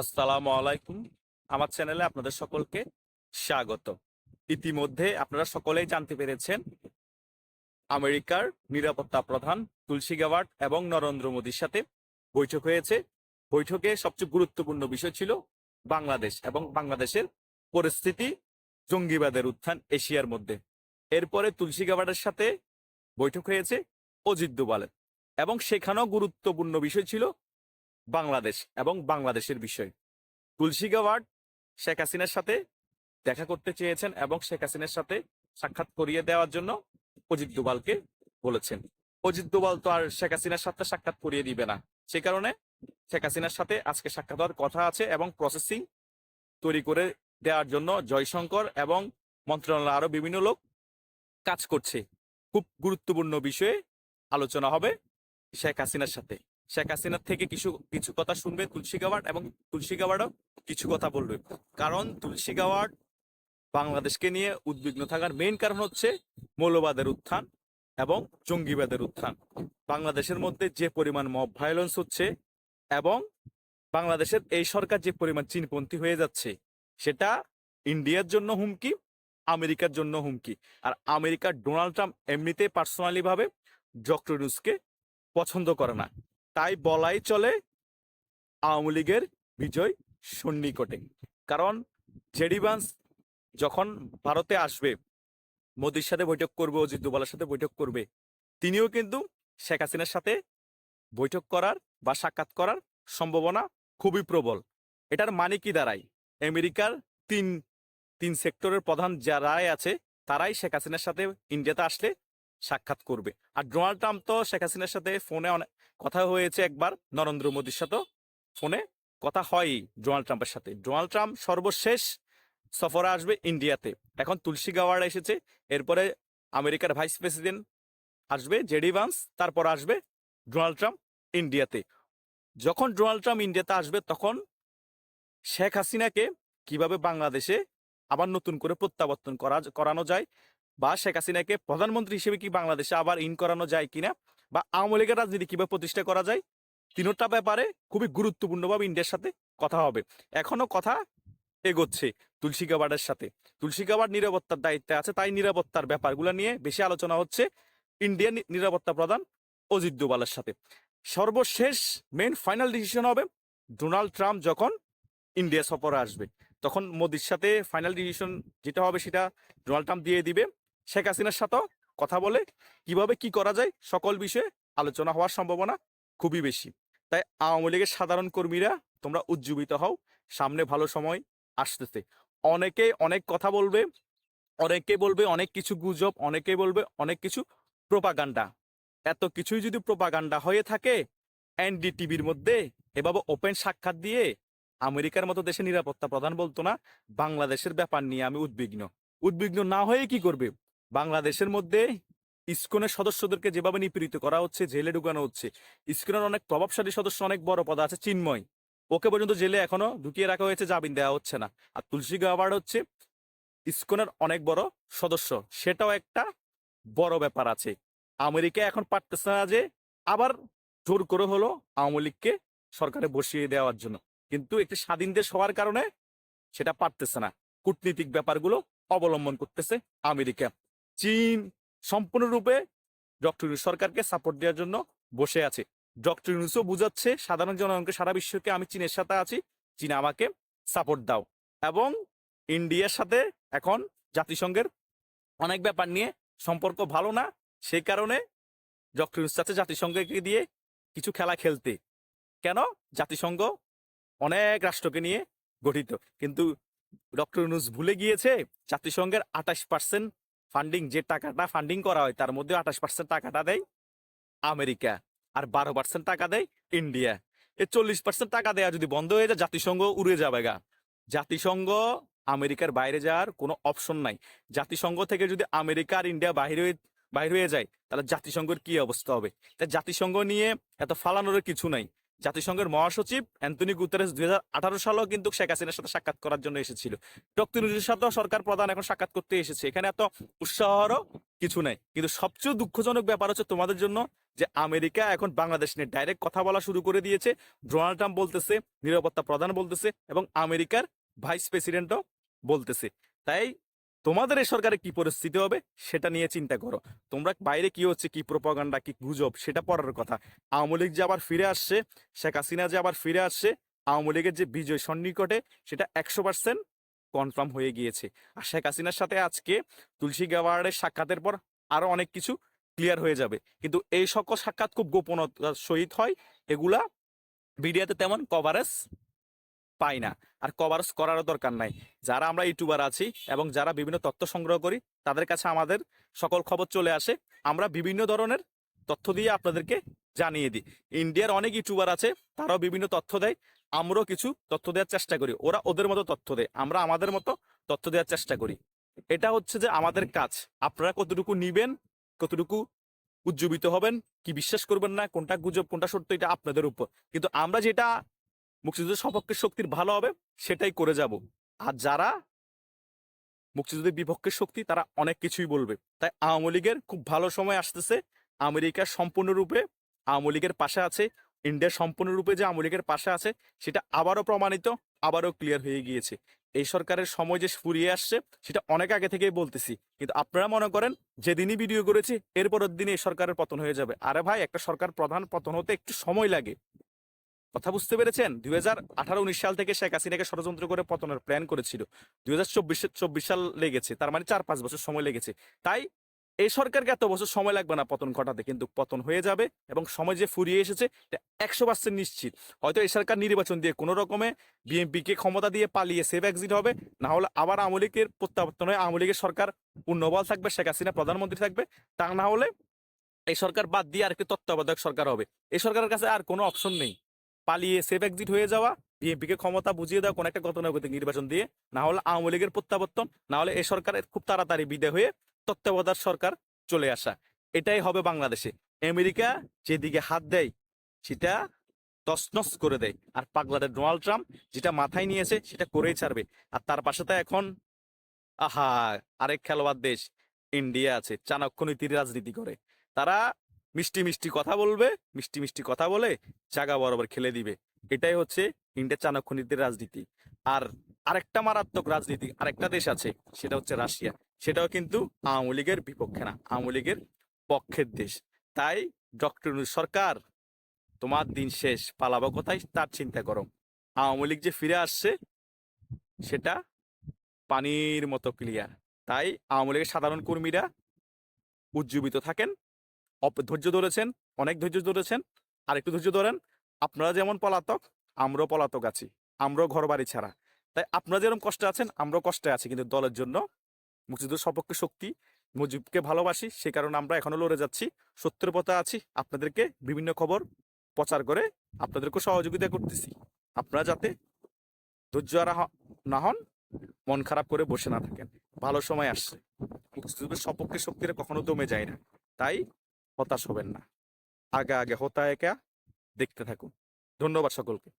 আসসালামু আলাইকুম। আমার চ্যানেলে আপনাদের সকলকে স্বাগত। ইতিমধ্যে আপনারা সকলেই জানতে পেরেছেন আমেরিকার নিরাপত্তা প্রধান তুলসী গাওয়ার্ড এবং নরেন্দ্র মোদীর সাথে বৈঠক হয়েছে। বৈঠকে সবচেয়ে গুরুত্বপূর্ণ বিষয় ছিল বাংলাদেশ এবং বাংলাদেশের পরিস্থিতি জঙ্গিবাদের উত্থান এশিয়ার মধ্যে। এরপরে তুলসী গাওয়ার্ডের সাথে বৈঠক হয়েছে অজিত দোভালের। এবং সেখানেও গুরুত্বপূর্ণ বিষয় ছিল বাংলাদেশ এবং বাংলাদেশের বিষয়। তুলসী গাওয়ার্ড শেখ হাসিনার সাথে দেখা করতে চেয়েছেন এবং শেখ হাসিনার সাথে সাক্ষাৎ করিয়ে দেওয়ার জন্য অজিত দোভালকে বলেছেন। অজিত দোভাল তো আর শেখ হাসিনার সাথে সাক্ষাৎ করিয়ে দিবে না। সে কারণে শেখ হাসিনার সাথে আজকে সাক্ষাৎ হওয়ার কথা আছে এবং প্রসেসিং তৈরি করে দেওয়ার জন্য জয়শঙ্কর এবং মন্ত্রণালয় আরও বিভিন্ন লোক কাজ করছে। খুব গুরুত্বপূর্ণ বিষয়ে আলোচনা হবে শেখ হাসিনার সাথে। শেখ হাসিনার থেকে কিছু কিছু কথা শুনবে তুলসী গাওয়ার্ড এবং তুলসী গাওয়ার্ডও কিছু কথা বলবে। কারণ তুলসী গাওয়ার্ড বাংলাদেশকে নিয়ে উদ্বিগ্ন থাকার মেইন কারণ হচ্ছে মৌলবাদের উত্থান এবং জঙ্গিবাদের উত্থান। বাংলাদেশের মধ্যে যে পরিমাণ মব ভায়োলেন্স হচ্ছে এবং বাংলাদেশের এই সরকার যে পরিমাণ চীনপন্থী হয়ে যাচ্ছে, সেটা ইন্ডিয়ার জন্য হুমকি, আমেরিকার জন্য হুমকি। আর আমেরিকার ডোনাল্ড ট্রাম্প এমনিতে পার্সোনালি ভাবে ডক্টর ইউনুসকে পছন্দ করে না। তাই বলাই চলে আওয়ামী লীগের বিজয় সন্নিকটে। কারণ জেডিবান্স যখন ভারতে আসবে, মোদির সাথে বৈঠক করবে, অজিত দোভালের সাথে বৈঠক করবে, তিনিও কিন্তু শেখ হাসিনার সাথে বৈঠক করার বা সাক্ষাৎ করার সম্ভাবনা খুবই প্রবল। এটার মানে কি দাঁড়ায়? আমেরিকার তিন তিন সেক্টরের প্রধান যারাই আছে, তারাই শেখ হাসিনার সাথে ইন্ডিয়াতে আসলে সাক্ষাৎ করবে। আর ডোনাল্ড ট্রাম্প তো শেখ হাসিনার সাথে ফোনে অনেক কথা হয়েছে একবার নরেন্দ্র মোদীর সাথেও। ফোনে কথা হয়ই ডোনাল্ড ট্রাম্পের সাথে। ডোনাল্ড ট্রাম্প সর্বশেষ সফরে আসবে ইন্ডিয়াতে। এখন তুলসী গাওয়ার্ড এসেছে। এরপরে আমেরিকার ভাইস প্রেসিডেন্ট আসবে, জেডি ভান্স। তারপর আসবে ডোনাল্ড ট্রাম্প ইন্ডিয়াতে। যখন ডোনাল্ড ট্রাম্প ইন্ডিয়াতে আসবে, তখন শেখ হাসিনাকে কীভাবে বাংলাদেশে আবার নতুন করে প্রত্যাবর্তন করা, করানো যায় বা শেখ হাসিনাকে প্রধানমন্ত্রী হিসেবে কি বাংলাদেশে আবার ইন করানো যায় কিনা বা আওয়ামী লীগের রাজনীতি কীভাবে প্রতিষ্ঠা করা যায়? তিনোটা ব্যাপারে খুবই গুরুত্বপূর্ণভাবে ইন্ডিয়ার সাথে কথা হবে। এখনও কথা এগোচ্ছে তুলসী গাবার্ডের সাথে। তুলসী গাবার্ড নিরাপত্তার দায়িত্বে আছে, তাই নিরাপত্তার ব্যাপারগুলো নিয়ে বেশি আলোচনা হচ্ছে ইন্ডিয়ান নিরাপত্তা প্রধান অজিত দোভালের সাথে। সর্বশেষ মেন ফাইনাল ডিসিশন হবে ডোনাল্ড ট্রাম্প যখন ইন্ডিয়া সফরে আসবে। তখন মোদির সাথে ফাইনাল ডিসিশন যেটা হবে সেটা ডোনাল্ড ট্রাম্প দিয়ে দিবে। শেখ হাসিনার সাথেও কথা বলে, কীভাবে কি করা যায়, সকল বিষয়ে আলোচনা হওয়ার সম্ভাবনা খুবই বেশি। তাই আওয়ামী লীগের সাধারণ কর্মীরা তোমরা উজ্জীবিত হও, সামনে ভালো সময় আসতেছে। অনেকে অনেক কথা বলবে, অনেকে বলবে অনেক কিছু গুজব, অনেকে বলবে অনেক কিছু প্রোপাগান্ডা এত কিছুই যদি প্রোপাগান্ডা হয়ে থাকে এনডি টিভির মধ্যে এভাবে ওপেন সাক্ষাৎ দিয়ে আমেরিকার মতো দেশে নিরাপত্তা প্রধান বলতো না, বাংলাদেশের ব্যাপার নিয়ে আমি উদ্বিগ্ন। উদ্বিগ্ন না হয়ে কি করবে? বাংলাদেশের মধ্যে ইস্কনের সদস্যদেরকে যেভাবে নিপীড়িত করা হচ্ছে, জেলে ঢুকানো হচ্ছে, ইস্কনের অনেক প্রভাবশালী সদস্য, অনেক বড় পদ আছে চিন্ময়। ওকে পর্যন্ত জেলে এখনও ঢুকিয়ে রাখা হয়েছে, জামিন দেওয়া হচ্ছে না। আর তুলসী গাওয়ার্ড হচ্ছে ইস্কনের অনেক বড় সদস্য, সেটাও একটা বড় ব্যাপার আছে। আমেরিকা এখন পারতেছে না যে আবার জোর করে হলো আওয়ামী লীগকে সরকারে বসিয়ে দেওয়ার জন্য। কিন্তু একটি স্বাধীন দেশ হওয়ার কারণে সেটা পারতেছে না। কূটনীতিক ব্যাপারগুলো অবলম্বন করতেছে আমেরিকা। চীন সম্পূর্ণরূপে ডক্টর ইউনুস সরকারকে সাপোর্ট দেওয়ার জন্য বসে আছে। ডক্টর ইউনুসও বুঝাচ্ছে, সাধারণ জনগণকে, সারা বিশ্বকে আমি চীনের সাথে আছি, চীন আমাকে সাপোর্ট দাও। এবং ইন্ডিয়ার সাথে এখন জাতিসংঘের অনেক ব্যাপার নিয়ে সম্পর্ক ভালো না, সেই কারণে ডক্টর ইউনুস চাচ্ছে জাতিসংঘকে দিয়ে কিছু খেলা খেলতে। কেন? জাতিসংঘ অনেক রাষ্ট্রকে নিয়ে গঠিত। কিন্তু ডক্টর ইউনুস ভুলে গিয়েছে, জাতিসংঘের আঠাশ পার্সেন্ট ফান্ডিং যে টাকাটা ফান্ডিং করা হয়, তার মধ্যে আঠাশ পার্সেন্ট টাকাটা দেয় আমেরিকা আর বারো পার্সেন্ট টাকা দেয় ইন্ডিয়া। এই চল্লিশ পার্সেন্ট টাকা দেওয়া যদি বন্ধ হয়ে যায়, জাতিসংঘ উড়ে যাবে গা। জাতিসংঘ আমেরিকার বাইরে যাওয়ার কোনো অপশন নাই। জাতিসংঘ থেকে যদি আমেরিকা আর ইন্ডিয়া বাইরে বাইরে হয়ে যায়, তাহলে জাতিসংঘের কি অবস্থা হবে? তাই জাতিসংঘ নিয়ে এত ফালানোর কিছু নাই। জাতিসংঘের মহাসচিব অ্যান্টনি গুতেরেস দুই হাজার সালেও কিন্তু শেখ হাসিনার সাথে সাক্ষাৎ করার জন্য এসেছিল। ডক্টর সাথেও সরকার প্রধান এখন সাক্ষাৎ করতে এসেছে। এখানে এত উৎসাহরও কিছু নাই। কিন্তু সবচেয়ে দুঃখজনক ব্যাপার হচ্ছে তোমাদের জন্য যে আমেরিকা এখন বাংলাদেশ নিয়ে ডাইরেক্ট কথা বলা শুরু করে দিয়েছে। ডোনাল্ড ট্রাম্প বলতেছে, নিরাপত্তা প্রধান বলতেছে এবং আমেরিকার ভাইস প্রেসিডেন্টও বলতেছে। তাই তোমাদের এই সরকারে কি পরিস্থিতি হবে সেটা নিয়ে চিন্তা করো। তোমরা বাইরে কি হচ্ছে, কি প্রপাগান্ডা কি গুজব, সেটা পড়ার কথা। আওয়ামী লীগ যে আবার ফিরে আসছে, শেখ হাসিনা যে আবার ফিরে আসছে, আওয়ামী লীগের যে বিজয় সন্নিকটে সেটা একশো পার্সেন্ট কনফার্ম হয়ে গিয়েছে। আর শেখ হাসিনার সাথে আজকে তুলসী গাওয়ারের সাক্ষাতের পর আরও অনেক কিছু ক্লিয়ার হয়ে যাবে। কিন্তু এই সকল সাক্ষাৎ খুব গোপনতার সহিত হয়। এগুলা মিডিয়াতে তেমন কভারেজ পাই না। আর কভারস করারও দরকার নাই। যারা আমরা ইউটিউবার আছি এবং যারা বিভিন্ন তথ্য সংগ্রহ করি, তাদের কাছে আমাদের সকল খবর চলে আসে। আমরা বিভিন্ন ধরনের তথ্য দিয়ে আপনাদেরকে জানিয়ে দিই। ইন্ডিয়ার অনেক ইউটিউবার আছে, তারাও বিভিন্ন তথ্য দেয়। আমরাও কিছু তথ্য দেওয়ার চেষ্টা করি। ওরা ওদের মতো তথ্য দেয়। আমরা আমাদের মতো তথ্য দেওয়ার চেষ্টা করি। এটা হচ্ছে যে আমাদের কাজ। আপনারা কতটুকু নিবেন, কতটুকু উজ্জীবিত হবেন, কি বিশ্বাস করবেন না, কোনটা গুজব, কোনটা সত্য, এটা আপনাদের উপর। কিন্তু আমরা যেটা মুক্তিযুদ্ধের সপক্ষের শক্তির ভালো হবে, সেটাই করে যাব। আর যারা মুক্তিযুদ্ধের বিপক্ষের শক্তি, তারা অনেক কিছুই বলবে। তাই আওয়ামী লীগের খুব ভালো সময় আসতেছে। আমেরিকা সম্পূর্ণরূপে আওয়ামী লীগের পাশে আছে। ইন্ডিয়া সম্পূর্ণরূপে যে আওয়ামী লীগের পাশে আছে, সেটা আবারও প্রমাণিত, আবারও ক্লিয়ার হয়ে গিয়েছে। এই সরকারের সময় যে ফুরিয়ে আসছে, সেটা অনেক আগে থেকেই বলতেছি। কিন্তু আপনারা মনে করেন, যেদিনই ভিডিও করেছি, এরপরের দিনে এই সরকারের পতন হয়ে যাবে। আরে ভাই, একটা সরকার প্রধান পতন হতে একটু সময় লাগে। কথা বুঝতে পেরেছেন? দুই হাজার আঠারো উনিশ সাল থেকে শেখ হাসিনাকে ষড়যন্ত্র করে পতনের প্ল্যান করেছিল। দুই হাজার চব্বিশ চব্বিশ সাল লেগেছে, তার মানে চার পাঁচ বছর সময় লেগেছে। তাই এই সরকারকে এত বছর সময় লাগবে না পতন ঘটাতে, কিন্তু পতন হয়ে যাবে এবং সময় যে ফুরিয়ে এসেছে, এটা একশো পার্সেন্ট নিশ্চিত। হয়তো এই সরকার নির্বাচন দিয়ে কোনো রকমে বিএনপিকে ক্ষমতা দিয়ে পালিয়ে সেভ এক্সিট হবে, না হলে আবার আওয়ামী লীগের প্রত্যাবর্তন হয়ে আওয়ামী লীগের সরকার পূর্ণবল থাকবে, শেখ হাসিনা প্রধানমন্ত্রী থাকবে, তা না হলে এই সরকার বাদ দিয়ে আরেকটি তত্ত্বাবধায়ক সরকার হবে। এই সরকারের কাছে আর কোনো অপশন নেই। পালিয়ে সেফ এক্সিট হয়ে যাওয়া বিএনপিকে ক্ষমতা বুঝিয়ে দেওয়া, কোনো একটা গতানুগতিক নির্বাচন দিয়ে, না হলে আওয়ামী লীগের প্রত্যাবর্তন, না হলে এই সরকারের খুব তাড়াতাড়ি বিদায় হয়ে তত্ত্বাবধায়ক সরকার চলে আসা। এটাই হবে বাংলাদেশে। আমেরিকা যেদিকে হাত দেয়, সেটা তসনস করে দেয়। আর পাগলাদের ডোনাল্ড ট্রাম্প যেটা মাথায় নিয়েছে, সেটা করেই ছাড়বে। আর তার পাশে তো এখন, আহা, আরেক খেলোয়াড় দেশ, ইন্ডিয়া আছে, চাণক্য নীতির রাজনীতি করে। তারা মিষ্টি মিষ্টি কথা বলবে, মিষ্টি মিষ্টি কথা বলে জাগা বরাবর খেলে দিবে। এটাই হচ্ছে ইন্ডিয়া চাণক্য নীতির রাজনীতি। আর আরেকটা মারাত্মক রাজনীতি, আরেকটা দেশ আছে, সেটা হচ্ছে রাশিয়া। সেটাও কিন্তু আওয়ামী লীগের বিপক্ষে না, আওয়ামী লীগের পক্ষের দেশ। তাই ডক্টর সরকার, তোমার দিন শেষ, পালাবো কোথায় তার চিন্তা করো। আওয়ামী লীগ যে ফিরে আসছে, সেটা পানির মতো ক্লিয়ার তাই আওয়ামী লীগের সাধারণ কর্মীরা উজ্জীবিত থাকেন ধৈর্য ধরেছেন, অনেক ধৈর্য ধরেছেন। আর একটু ধৈর্য ধরেন, আপনারা যেমন পলাতক, আমরাও পলাতক আছি, আমরাও ঘর বাড়ি ছাড়া। তাই আপনারা যেরকম কষ্টে আছেন, আমরাও কষ্টে আছি, কিন্তু দলের জন্য মুক্তিযুদ্ধ সপক্ষে শক্তি, মুজিবকে ভালোবাসি, সে কারণে আমরা এখনও লড়ে যাচ্ছি, সত্যের পথে আছি, আপনাদেরকে বিভিন্ন খবর প্রচার করে আপনাদেরকে সহযোগিতা করতেছি। আপনারা যাতে ধৈর্য হ- না হন, মন খারাপ করে বসে না থাকেন। ভালো সময় আসছে। মুক্তিযুদ্ধের সপক্ষে শক্তিরা কখনো দমে যায় না। তাই হতাশ হবেন না। আগে আগে হতা একা দেখতে থাকুন। ধন্যবাদ সকলকে।